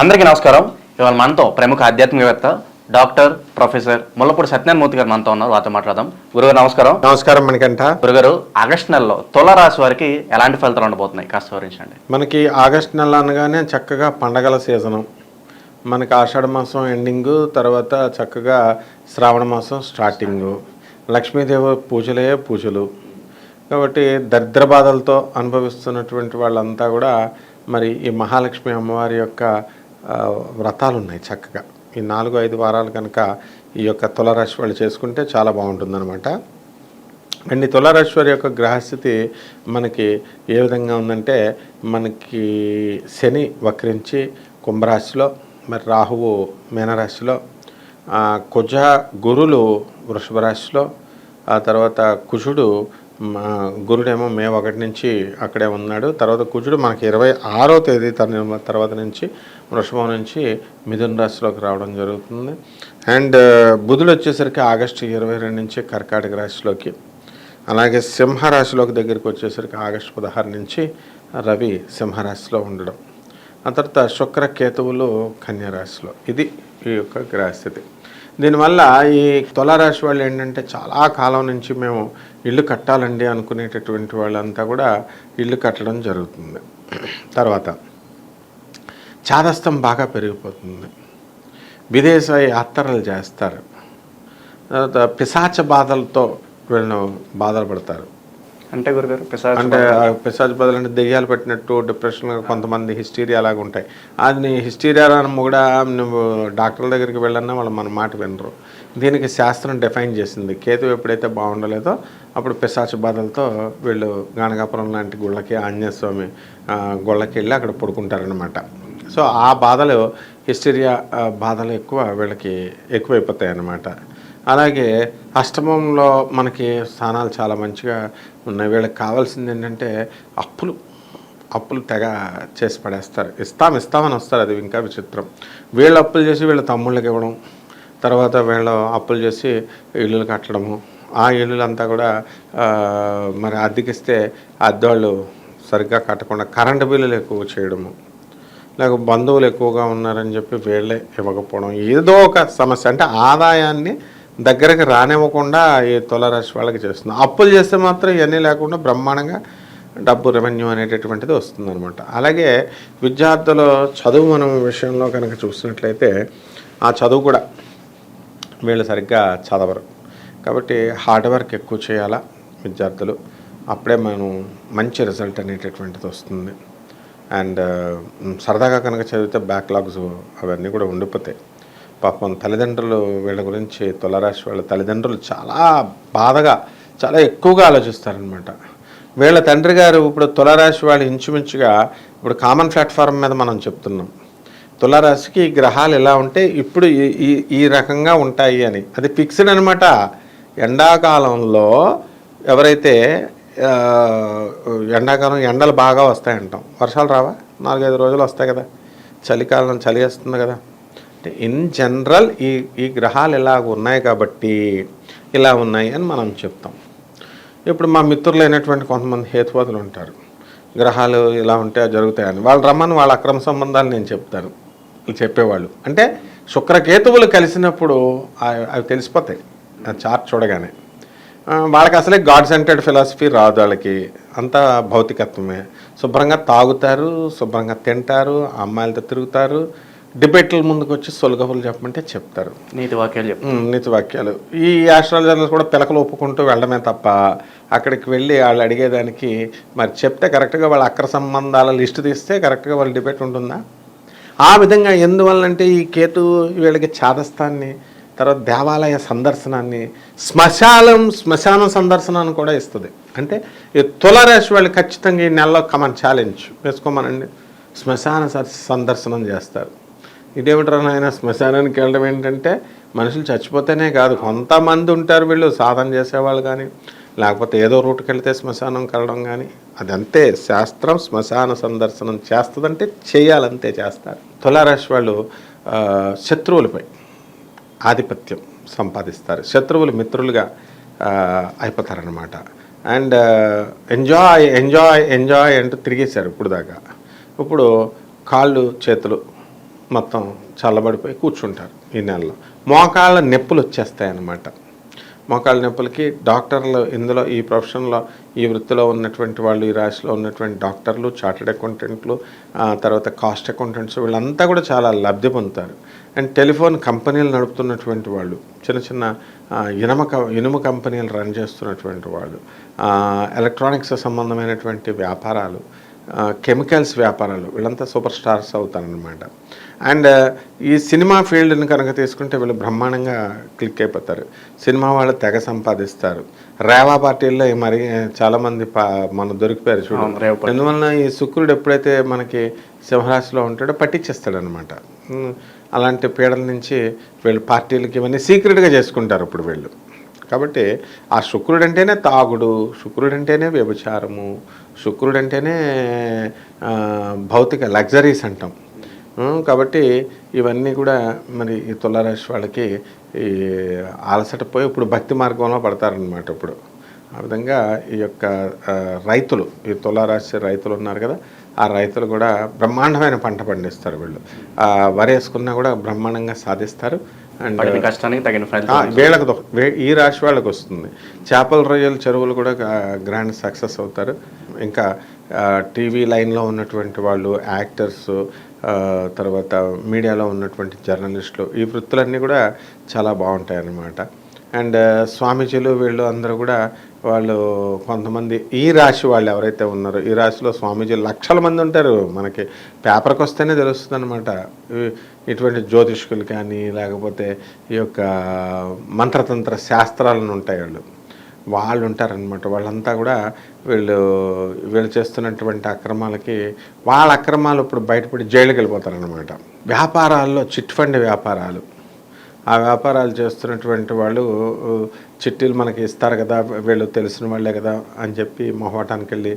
అందరికీ నమస్కారం. ఇవాళ మనతో ప్రముఖ ఆధ్యాత్మికవేత్త డాక్టర్ ప్రొఫెసర్ ముల్లపూడి సత్యనారాయణమూర్తి గారు మనతో ఉన్నారు. వారితో మాట్లాడదాం. గురుగారు నమస్కారం. నమస్కారం మణికంఠ. గురుగారు ఆగస్టు నెలలో తులారాశి వారికి ఎలాంటి ఫలితాలు ఉండబోతున్నాయి? కాస్త వివరించండి. మనకి ఆగస్ట్ నెల అనగానే చక్కగా పండగల సీజను. మనకి ఆషాఢ మాసం ఎండింగు తర్వాత చక్కగా శ్రావణ మాసం స్టార్టింగు. లక్ష్మీదేవి పూజలే పూజలు. కాబట్టి దరిద్ర బాధలతో అనుభవిస్తున్నటువంటి వాళ్ళంతా కూడా మరి ఈ మహాలక్ష్మి అమ్మవారి యొక్క వ్రతాలు ఉన్నాయి చక్కగా. ఈ నాలుగు ఐదు వారాలు కనుక ఈ యొక్క తులరాశి వాళ్ళు చేసుకుంటే చాలా బాగుంటుందన్నమాట. అండ్ ఈ తులరాశ్వరి యొక్క గ్రహస్థితి మనకి ఏ విధంగా ఉందంటే మనకి శని వక్రించి కుంభరాశిలో మరి రాహువు మీనరాశిలో కుజ గురులు వృషభ రాశిలో ఆ తర్వాత కుజుడు మా గురుడేమో మే ఒకటి నుంచి అక్కడే ఉన్నాడు. తర్వాత కుజుడు మనకి ఇరవై ఆరో తేదీ తన తర్వాత నుంచి వృషభం నుంచి మిథున రాశిలోకి రావడం జరుగుతుంది. అండ్ బుధుడు వచ్చేసరికి ఆగస్టు ఇరవై రెండు నుంచి కర్కాటక రాశిలోకి అలాగే సింహరాశిలోకి దగ్గరికి వచ్చేసరికి ఆగస్టు పదహారు నుంచి రవి సింహరాశిలో ఉండడం. ఆ తర్వాత శుక్ర కేతువులు కన్యారాశిలో ఇది ఈ యొక్క గ్రహస్థితి. దీనివల్ల ఈ తులారాశి వాళ్ళు ఏంటంటే చాలా కాలం నుంచి మేము ఇల్లు కట్టాలండి అనుకునేటటువంటి వాళ్ళంతా కూడా ఇల్లు కట్టడం జరుగుతుంది. తర్వాత చాదస్తం బాగా పెరిగిపోతుంది. విదేశ యాత్రలు చేస్తారు. తర్వాత పిశాచ బాధలతో వీళ్ళు బాధలు పడతారు. అంటే గురుగారు పిశాచ అంటే ఆ పిశాచ బాధలు అంటే దెయ్యాలు పెట్టినట్టు డిప్రెషన్ కొంతమంది హిస్టీరియా లాగా ఉంటాయి అది హిస్టీరియా కూడా నువ్వు డాక్టర్ల దగ్గరికి వెళ్ళన్నా వాళ్ళు మన మాట వినరు. దీనికి శాస్త్రం డిఫైన్ చేసింది. కేతు ఎప్పుడైతే బాగుండలేదో అప్పుడు పిశాచ బాధలతో వీళ్ళు గానగాపురం లాంటి గుళ్ళకి ఆంజనేయ స్వామి ఆ, గుళ్ళకి వెళ్ళి అక్కడ పడుకుంటారనమాట సో ఆ బాధలు హిస్టీరియా బాధలు ఎక్కువ వీళ్ళకి ఎక్కువైపోతాయి అన్నమాట అలాగే అష్టమంలో మనకి స్థానాలు చాలా మంచిగా ఉన్నాయి. వీళ్ళకి కావాల్సింది ఏంటంటే అప్పులు అప్పులు తెగ చేసి పడేస్తారు. ఇస్తాం ఇస్తామని వస్తారు. అది ఇంకా విచిత్రం. వీళ్ళు అప్పులు చేసి వీళ్ళ తమ్ముళ్ళకి ఇవ్వడం తర్వాత వీళ్ళు అప్పులు చేసి ఇల్లులు కట్టడము. ఆ ఇల్లులంతా కూడా మరి అద్దెకిస్తే అద్దెవాళ్ళు సరిగ్గా కట్టకుండా కరెంటు బిల్లులు ఎక్కువ చేయడము. లేక బంధువులు ఎక్కువగా ఉన్నారని చెప్పి వీళ్ళే ఇవ్వకపోవడం. ఏదో ఒక సమస్య. అంటే ఆదాయాన్ని దగ్గరకు రానివ్వకుండా ఈ తులరాశి వాళ్ళకి చేస్తుంది అప్పులు చేస్తే మాత్రం ఇవన్నీ లేకుండా బ్రహ్మాండంగా డబ్బు రెవెన్యూ అనేటటువంటిది వస్తుందన్నమాట. అలాగే విద్యార్థుల చదువు మనం విషయంలో కనుక చూసినట్లయితే ఆ చదువు కూడా వీళ్ళు సరిగ్గా చదవరు. కాబట్టి హార్డ్ వర్క్ ఎక్కువ చేయాలా విద్యార్థులు? అప్పుడే మనం మంచి రిజల్ట్ అనేటటువంటిది వస్తుంది. అండ్ సరదాగా కనుక చదివితే బ్యాక్లాగ్స్ అవన్నీ కూడా ఉండిపోతాయి. పాపం తల్లిదండ్రులు వీళ్ళ గురించి తులరాశి వాళ్ళ తల్లిదండ్రులు చాలా బాధగా చాలా ఎక్కువగా ఆలోచిస్తారనమాట వీళ్ళ తండ్రి గారు ఇప్పుడు తులరాశి వాళ్ళు ఇంచుమించుగా ఇప్పుడు కామన్ ప్లాట్ఫామ్ మీద మనం చెప్తున్నాం. తులరాశికి గ్రహాలు ఎలా ఉంటే ఇప్పుడు ఈ ఈ ఈ రకంగా ఉంటాయి అని. అది ఫిక్స్డ్ అనమాట ఎండాకాలంలో ఎవరైతే ఎండాకాలం ఎండలు బాగా వస్తాయంటాం. వర్షాలు రావా? నాలుగైదు రోజులు వస్తాయి కదా. చలికాలం చలి వేస్తుంది కదా. ఇన్ జనరల్ ఈ ఈ గ్రహాలు ఇలాగ ఉన్నాయి కాబట్టి ఇలా ఉన్నాయి అని మనం చెప్తాం. ఇప్పుడు మా మిత్రులు అయినటువంటి కొంతమంది హేతువాదులు ఉంటారు. గ్రహాలు ఇలా ఉంటే జరుగుతాయని. వాళ్ళు రమ్మని వాళ్ళ అక్రమ సంబంధాలు నేను చెప్తాను. చెప్పేవాళ్ళు. అంటే శుక్రకేతువులు కలిసినప్పుడు అవి తెలిసిపోతాయి. ఆ చార్ట్ చూడగానే. వాళ్ళకి అసలే గాడ్ సెంటర్డ్ ఫిలాసఫీ రాదు వాళ్ళకి. అంతా భౌతికత్వమే. శుభ్రంగా తాగుతారు శుభ్రంగా తింటారు అమ్మాయిలతో తిరుగుతారు డిబేట్ల ముందుకు వచ్చి సొలుగబులు చెప్పమంటే చెప్తారు. నీతి వాక్యాలు నీతి వాక్యాలు. ఈ ఆస్ట్రాలజర్లు కూడా పిలకలు ఒప్పుకుంటూ వెళ్ళడమే తప్ప అక్కడికి వెళ్ళి వాళ్ళు అడిగేదానికి మరి చెప్తే కరెక్ట్గా వాళ్ళ అక్ర సంబంధాల లిస్టు తీస్తే కరెక్ట్గా వాళ్ళ డిబేట్ ఉంటుందా? ఆ విధంగా ఎందువల్లంటే ఈ కేతు వీళ్ళకి చాదస్తాన్ని తర్వాత దేవాలయ సందర్శనాన్ని శ్మశానం శ్మశాన సందర్శనాన్ని కూడా ఇస్తుంది. అంటే ఈ తులరాశి వాళ్ళు ఖచ్చితంగా ఈ నెలలో కమన్ ఛాలెంజ్ వేసుకోమనండి. శ్మశాన సందర్శనం చేస్తారు. ఇదేమిట్రా నాయన? శ్మశానానికి వెళ్ళడం ఏంటంటే మనుషులు చచ్చిపోతేనే కాదు. కొంతమంది ఉంటారు వీళ్ళు సాధన చేసేవాళ్ళు కానీ లేకపోతే ఏదో రూట్కి వెళ్తే శ్మశానం కలడం కానీ. అదంతే శాస్త్రం శ్మశాన సందర్శనం చేస్తుందంటే చేయాలంతే చేస్తారు. తులారాశి వాళ్ళు శత్రువులపై ఆధిపత్యం సంపాదిస్తారు. శత్రువులు మిత్రులుగా అయిపోతారనమాట అండ్ ఎంజాయ్ ఎంజాయ్ ఎంజాయ్ అంటూ తిరిగేశారు ఇప్పుడు దాకా ఇప్పుడు కాళ్ళు చేతులు మొత్తం చల్లబడిపోయి కూర్చుంటారు ఈ నెలలో. మోకాళ్ళ నొప్పులు వచ్చేస్తాయి అన్నమాట మోకాళ్ళ నొప్పులకి డాక్టర్లు ఇందులో ఈ ప్రొఫెషన్లో ఈ వృత్తిలో ఉన్నటువంటి వాళ్ళు ఈ రాశిలో ఉన్నటువంటి డాక్టర్లు చార్టెడ్ అకౌంటెంట్లు తర్వాత కాస్ట్ అకౌంటెంట్స్ వీళ్ళంతా కూడా చాలా లబ్ధి పొందుతారు. అండ్ టెలిఫోన్ కంపెనీలు నడుపుతున్నటువంటి వాళ్ళు చిన్న చిన్న ఇనుమ క- ఇనుము కంపెనీలు రన్ చేస్తున్నటువంటి వాళ్ళు ఎలక్ట్రానిక్స్ సంబంధమైనటువంటి వ్యాపారాలు కెమికల్స్ వ్యాపారాలు వీళ్ళంతా సూపర్ స్టార్స్ అవుతారనమాట అండ్ ఈ సినిమా ఫీల్డ్ని కనుక తీసుకుంటే వీళ్ళు బ్రహ్మాండంగా క్లిక్ అయిపోతారు. సినిమా వాళ్ళు తెగ సంపాదిస్తారు. రేవా పార్టీల్లో మరి చాలామంది పా మన దొరికిపోయారు చూడండి. ఎందువలన ఈ శుక్రుడు ఎప్పుడైతే మనకి సింహరాశిలో ఉంటాడో పట్టించేస్తాడు అనమాట అలాంటి పీడల నుంచి వీళ్ళు పార్టీలకి ఇవన్నీ సీక్రెట్గా చేసుకుంటారు ఇప్పుడు వీళ్ళు. కాబట్టి ఆ శుక్రుడు అంటేనే తాగుడు శుక్రుడు అంటేనే వ్యభిచారము శుక్రుడు అంటేనే భౌతిక లగ్జరీస్ అంటాం. కాబట్టి ఇవన్నీ కూడా మరి ఈ తులారాశి వాళ్ళకి ఈ అలసట పోయి ఇప్పుడు భక్తి మార్గంలో పడతారనమాట ఇప్పుడు. ఆ విధంగా ఈ యొక్క రైతులు ఈ తులారాశి రైతులు ఉన్నారు కదా ఆ రైతులు కూడా బ్రహ్మాండమైన పంట పండిస్తారు వీళ్ళు. వరి వేసుకున్నా కూడా బ్రహ్మాండంగా సాధిస్తారు. అండ్ పడిన కష్టానికి తగిన వీళ్ళకి ఈ రాశి వాళ్ళకి వస్తుంది. చేపల రొయ్యల చెరువులు కూడా గ్రాండ్ సక్సెస్ అవుతారు. ఇంకా టీవీ లైన్లో ఉన్నటువంటి వాళ్ళు యాక్టర్స్ తర్వాత మీడియాలో ఉన్నటువంటి జర్నలిస్టులు ఈ వృత్తులన్నీ కూడా చాలా బాగుంటాయి అన్నమాట అండ్ స్వామీజీలు వీళ్ళు అందరూ కూడా వాళ్ళు కొంతమంది ఈ రాశి వాళ్ళు ఎవరైతే ఉన్నారో ఈ రాశిలో స్వామీజీలు లక్షల మంది ఉంటారు. మనకి పేపర్కి వస్తేనే తెలుస్తుంది అనమాట ఇటువంటి జ్యోతిష్కులు కానీ లేకపోతే ఈ యొక్క మంత్రతంత్ర శాస్త్రాలను ఉంటాయి వాళ్ళు. వాళ్ళు ఉంటారనమాట వాళ్ళంతా కూడా వీళ్ళు వీళ్ళు చేస్తున్నటువంటి అక్రమాలకి వాళ్ళ అక్రమాలు ఇప్పుడు బయటపడి జైలుకి వెళ్ళిపోతారనమాట వ్యాపారాల్లో చిట్ ఫండ్ వ్యాపారాలు. ఆ వ్యాపారాలు చేస్తున్నటువంటి వాళ్ళు చిట్టీలు మనకి ఇస్తారు కదా వీళ్ళు తెలిసిన వాళ్ళే కదా అని చెప్పి మొహవటానికి వెళ్ళి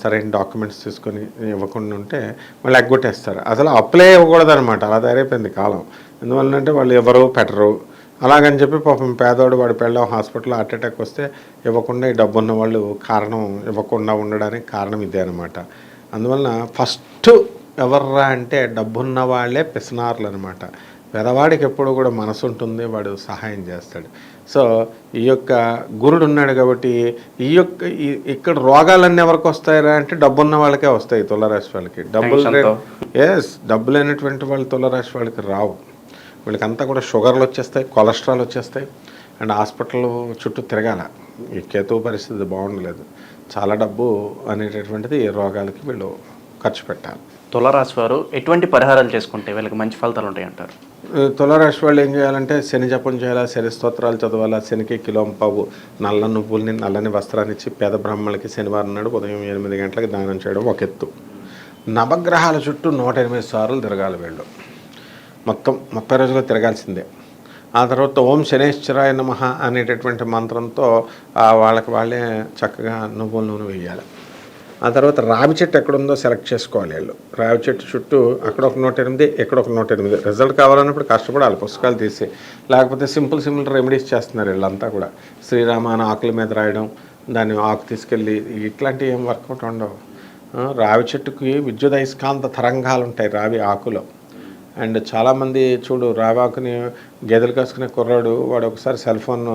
సరైన డాక్యుమెంట్స్ తీసుకొని ఇవ్వకుండా ఉంటే వాళ్ళు ఎగ్గొట్టేస్తారు. అసలు అప్లై ఇవ్వకూడదు అనమాట అలా తయారైపోయింది కాలం. ఎందువల్లంటే వాళ్ళు ఎవరు పెట్టరు. అలాగని చెప్పి పాపం పేదవాడు వాడు పెళ్ళం హాస్పిటల్లో హార్ట్ అటాక్ వస్తే ఇవ్వకుండా ఈ డబ్బు వాళ్ళు కారణం ఇవ్వకుండా ఉండడానికి కారణం ఇదే అనమాట అందువలన ఫస్ట్ ఎవర్రా అంటే డబ్బున్న వాళ్ళే పిసనార్లు అనమాట పేదవాడికి ఎప్పుడు కూడా మనసు ఉంటుంది వాడు సహాయం చేస్తాడు. సో ఈ యొక్క గురుడు ఉన్నాడు కాబట్టి ఈ యొక్క ఇక్కడ రోగాలన్నీ ఎవరికి వస్తాయరా అంటే డబ్బున్న వాళ్ళకే వస్తాయి తులరాశి వాళ్ళకి. డబ్బులు. ఎస్ డబ్బు లేనటువంటి వాళ్ళు తులరాశి వాళ్ళకి రావు. వీళ్ళకంతా కూడా షుగర్లు వచ్చేస్తాయి కొలెస్ట్రాల్ వచ్చేస్తాయి. అండ్ హాస్పిటల్ చుట్టూ తిరగాల. ఈ కేతువు పరిస్థితి బాగుండలేదు. చాలా డబ్బు అనేటటువంటిది రోగాలకి వీళ్ళు ఖర్చు పెట్టాలి. తులరాశి వారు ఎటువంటి పరిహారాలు చేసుకుంటే వీళ్ళకి మంచి ఫలితాలు ఉంటాయి అంటారు తులారాశి వాళ్ళు ఏం చేయాలంటే శని జపం చేయాలా శని స్తోత్రాలు చదవాలా శనికి కిలో పావు నల్ల నువ్వుల్ని నల్లని వస్త్రాన్ని ఇచ్చి పేద బ్రాహ్మణులకి శనివారం నాడు ఉదయం ఎనిమిది గంటలకు దానం చేయడం ఒక ఎత్తు. నవగ్రహాల చుట్టూ నూట ఎనిమిది సార్లు తిరగాలి వీళ్ళు. మొత్తం ముప్పై రోజులు తిరగాల్సిందే. ఆ తర్వాత ఓం శనేశ్వరాయ నమ అనేటటువంటి మంత్రంతో వాళ్ళకి వాళ్ళే చక్కగా నువ్వుల నూనె వేయాలి. ఆ తర్వాత రావి చెట్టు ఎక్కడుందో సెలెక్ట్ చేసుకోవాలి వీళ్ళు. రావి చెట్టు చుట్టూ అక్కడ ఒక నూట ఎనిమిది ఇక్కడ ఒక నూట ఎనిమిది. రిజల్ట్ కావాలన్నప్పుడు కష్టపడాలి పుస్తకాలు తీసి లేకపోతే సింపుల్ సింపుల్ రెమెడీస్ చేస్తున్నారు వీళ్ళంతా కూడా. శ్రీరామాన ఆకుల మీద రాయడం దాన్ని ఆకు తీసుకెళ్ళి ఇట్లాంటివి ఏం వర్కౌట్ ఉండవు. రావి చెట్టుకి విద్యుత్ అయస్కాంత తరంగాలు ఉంటాయి రావి ఆకులో. అండ్ చాలామంది చూడు రావాకుని గేదెలు కాసుకునే కుర్రాడు వాడు ఒకసారి సెల్ ఫోన్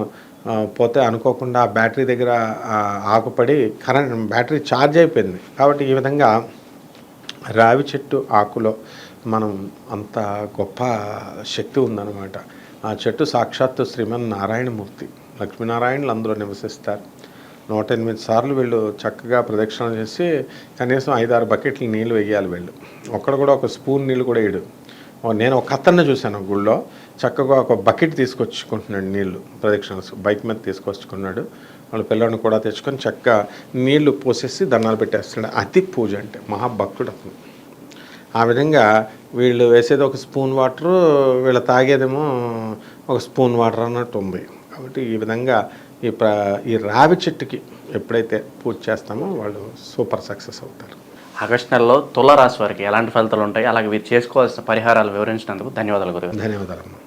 పోతే అనుకోకుండా ఆ బ్యాటరీ దగ్గర ఆకుపడి కరెంట్ బ్యాటరీ ఛార్జ్ అయిపోయింది. కాబట్టి ఈ విధంగా రావి చెట్టు ఆకులో మనం అంత గొప్ప శక్తి ఉందన్నమాట. ఆ చెట్టు సాక్షాత్తు శ్రీమన్ నారాయణమూర్తి లక్ష్మీనారాయణలు అందులో నివసిస్తారు. నూట ఎనిమిది సార్లు వీళ్ళు చక్కగా ప్రదక్షిణ చేసి కనీసం ఐదారు బకెట్లు నీళ్ళు వేయాలి వీళ్ళు. ఒక్కడ కూడా ఒక స్పూన్ నీళ్ళు కూడా వేయడు. నేను ఒక అతన్ని చూశాను గుళ్ళో. చక్కగా ఒక బకెట్ తీసుకొచ్చుకుంటున్నాడు నీళ్ళు ప్రదక్షిణ బైక్ మీద తీసుకొచ్చుకున్నాడు. వాళ్ళ పిల్లల్ని కూడా తెచ్చుకొని చక్కగా నీళ్ళు పోసేసి దండాలు పెట్టేస్తున్నాడు. అతి పూజ అంటే మహాభక్తుడు అతను. ఆ విధంగా వీళ్ళు వేసేది ఒక స్పూన్ వాటరు వీళ్ళు తాగేదేమో ఒక స్పూన్ వాటర్ అన్నట్టు ఉంది. కాబట్టి ఈ విధంగా ఈ ప్ర ఈ రావి చెట్టుకి ఎప్పుడైతే పూజ చేస్తామో వాళ్ళు సూపర్ సక్సెస్ అవుతారు. ఆగస్టు నెలలో తులరాశి వారికి ఎలాంటి ఫలితాలు ఉంటాయి? అలాగే వీరు చేసుకోవాల్సిన పరిహారాలు వివరించినందుకు ధన్యవాదాలు గురుగారు. ధన్యవాదాలు